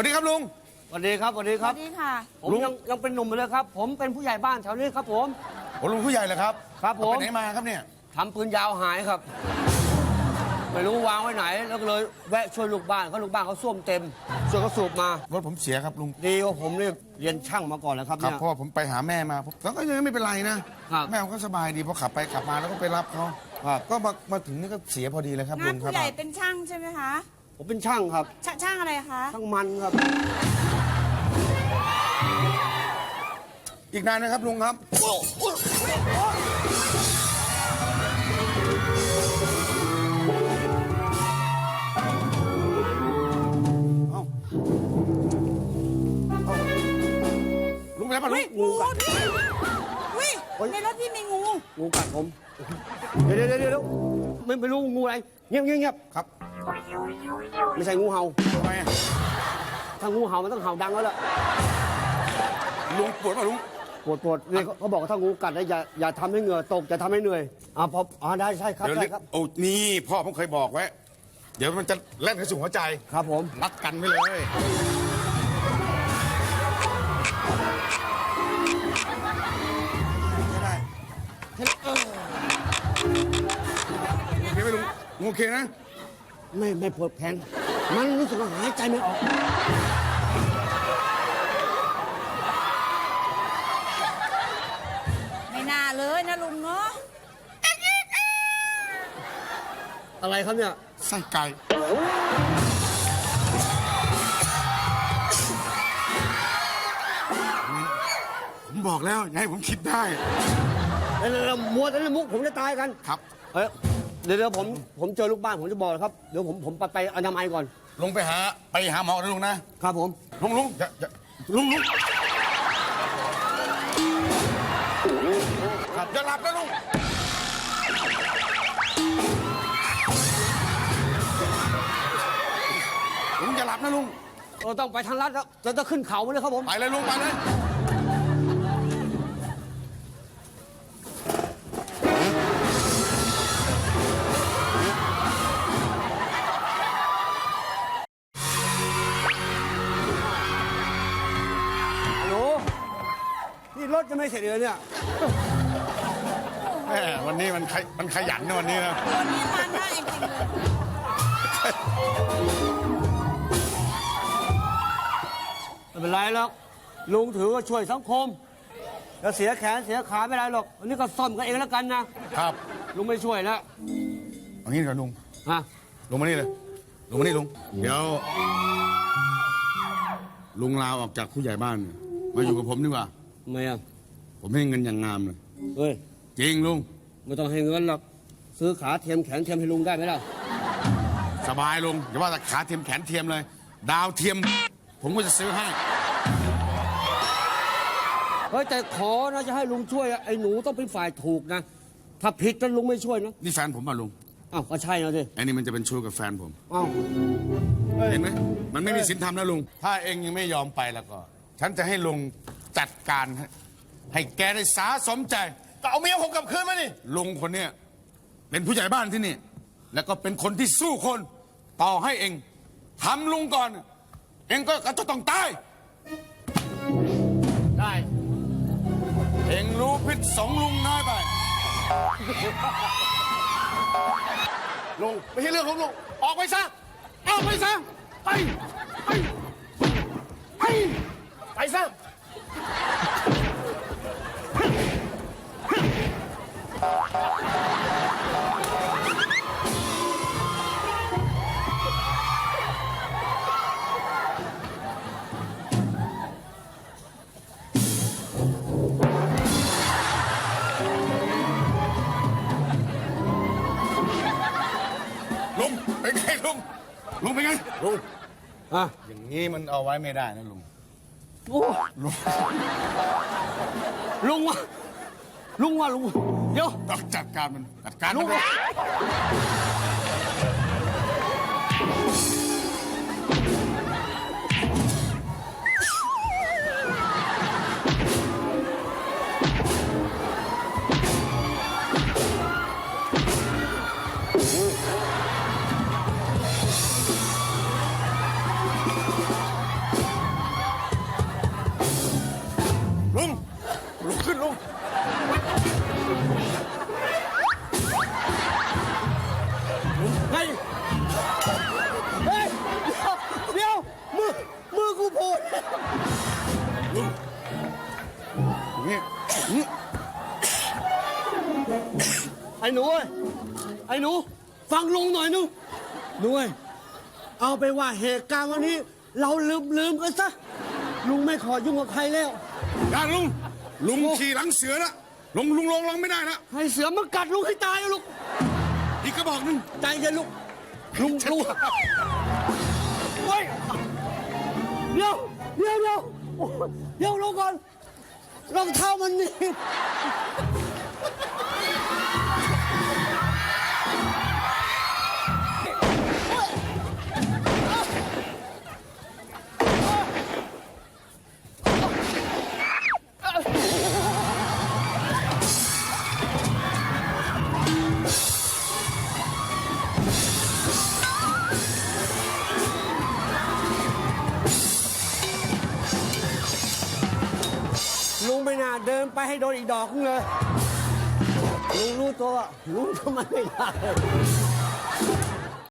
วัสดีครับลุง สวัสดีครับสวัสดีสครัวับสดีค่ะ ผมลุง ยังยังเป็นหนุ่มอยู่เลยครับ ผมเป็นผู้ใหญ่บ้านแถวนี้ครับผมโอ้ลุงผู้ใหญ่เหรอครับครับผม ไปไหนมาครับเนี่ยทำปืนยาวหายครับ ไม่รู้วางไว้ไหน แล้วก็เลยแวะช่วยลูกบ้านเขาลูกบ้านเขาส้วมเต็มช่วยเขาสูบมา รถผมเสียครับลุงดีว่าผมเนี่ยเรียนช่างมาก่อนแล้วครับครับเนี่ย เพราะว่าผมไปหาแม่มาผมก็ยังไม่เป็นไรนะครับ แม่ผมก็สบายดีพอขับไปขับมาแล้วก็ไปรับเขาครับก็มามาถึงนี่ก็เสียพอดีเลยครับลุงานงครัผู้บ ใหญ่เป็นช่างใช่ไหมคะ ผมเป็นช่างครับ ชช่างอะไรคะช่างมันครับ อีกนานนะครับลุงครับ ลุงไปแล้วป่ะลุเฮ้งยงูพี่วิในรถพี่มีงู งูกัดผม เดี๋ยวเดี๋ยวเดี๋ยวเดี๋ยวไม่ไม่รู้งูอะไร เงียบเงียบเงียบครับ ไม่ใช่งูเห่าทำไมอะถ้างูเห่ามันต้องเห่าดังแล้วล่ะลุงปวดป่ะลุงปวดปวดเนี่ยเขาเขาบอกว่าถ้างูกัดนะอย่าอย่าทำให้เหงื่อตกอย่าทำให้เหนื่อยอ่าพออ่าได้ใช่ครับเดี๋ยวใช่เรียกครับ โอ้นี่พ่อผมเคยบอกไว้ เดี๋ยวมันจะเล่นเข้าสู่หัวใจครับผม รัดกันไว้เลยไม่ได้เออโอเคไหมลุงลุงโอเคนะ ไม่ไม่ปวดแขนมันรู้สึกว่าหายใจไม่ออก ไม่น่าเลยนะลุงเนาะอะไรครับเนี่ย ไส้ไก่ผมบอกแล้วอย่าให้ผมคิดได้เดี๋ยวเดี๋ยวเดี๋ยวมัวแต่เล่นมุกผมจะตายกัน ครับ เอ้ย เดี๋ยวเดี๋ยวผมผมเจอลูกบ้านผมจะบอกเลยครับเดี๋ยวผมผมไปไปอนามัยก่อน ลุงไปหาไปหาหมอนะลุงนะ ครับผม ลุงลุงอย่าอย่าลุงลุงครับอย่าหลับนะลุง ลุงอย่าหลับนะลุง เออต้องไปทางลัดแล้วจะต้องขึ้นเขามาเลยครับผม ไปเลยลุงไปเลย ไม่เสร็จเลยเนี่ย แหมวันนี้มันขยมันขยันนะวันนี้นะ วันนี้มาหน้าจริงๆเลยไม่เป็นไรหรอกลุงถือว่าช่วยสังคมจะเสียแขนเสียขาไม่เป็นไรหรอกอันนี้ก็ซ่อมกันเองแล้วกันนะครับลุงไม่ช่วยแล้วเอางี้ดีกว่าลุง ฮะลุงมานี่เลย ลุงมานี่ลุง เดี๋ยว ลุงลาออกจากผู้ใหญ่บ้านเนี่ยมาอยู่กับผมดีกว่าทำไมอะ ผมให้เงินอย่างงามเลย เฮ้ย จริงลุง ไม่ต้องให้เงินหรอก ซื้อขาเทียมแขนเทียมให้ลุงได้ไหมล่ะ สบายลุงอย่าว่าแต่ขาเทียมแขนเทียมเลย ดาวเทียม ผมก็จะซื้อให้ เฮ้ย แต่ขอนะจะให้ลุงช่วยอะไอ้หนูต้องเป็นฝ่ายถูกนะ ถ้าผิดแล้วลุงไม่ช่วยนะ นี่แฟนผมป่ะลุงอ้าวก็ใช่นะสิไอ้นี่มันจะเป็นชู้กับแฟนผม อ้าวเห็นไหมมันไม่มีศีลธรรมนะลุง ถ้าเองยังไม่ยอมไปแล้วก็ ฉันจะให้ลุงจัดการให้ ให้แกได้สาสมใจ ก็เอาเมียผมกลับคืนมาดิลุงคนเนี้ยเป็นผู้ใหญ่บ้านที่นี่ แล้วก็เป็นคนที่สู้คน ต่อให้เองทำลุงก่อน เองก็จะต้องตาย ได้ เองรู้พิษสงลุงน้อยไป ลุงไม่ใช่เรื่องของลุง ออกไปซะ ออกไปซะ ไป ไป ไป ไปซะ ลุงเป็นไงลุงลุงเป็นไงลุงอะอย่างนี้มันเอาไว้ไม่ได้นะลุงโอ้ลุงว่าลุงว่าลุง เดี๋ยวต้องจัดการมันจัดการลุมัน ไอ้หนูเอ้ยไอ้หนู ฟังลุงหน่อยหนึงหนูเอ้ยเอาไปนว่าเหตุการณ์วันนี้ เราลืมลืมกันซะลุงไม่ขอยุ่งกับใครแล้วอย่าลุง ลุงขี่หลังเสือนะลุงลุงลงลงไม่ได้นะให้เสือมันกัดลุงให้ตายอะลูกอีกกระบอกหนึงใจเย็นลูกลุงลุงเฮ้ยเดี๋ยวเดี๋ยวเดี๋ยวโอ้ยเดี๋ยวลงก่อนรองเท้ามันหนี่ ลุงไม่น่าเดินไปให้โดนอีกดอกนึงเลย ลุงรู้ตัวว่าลุ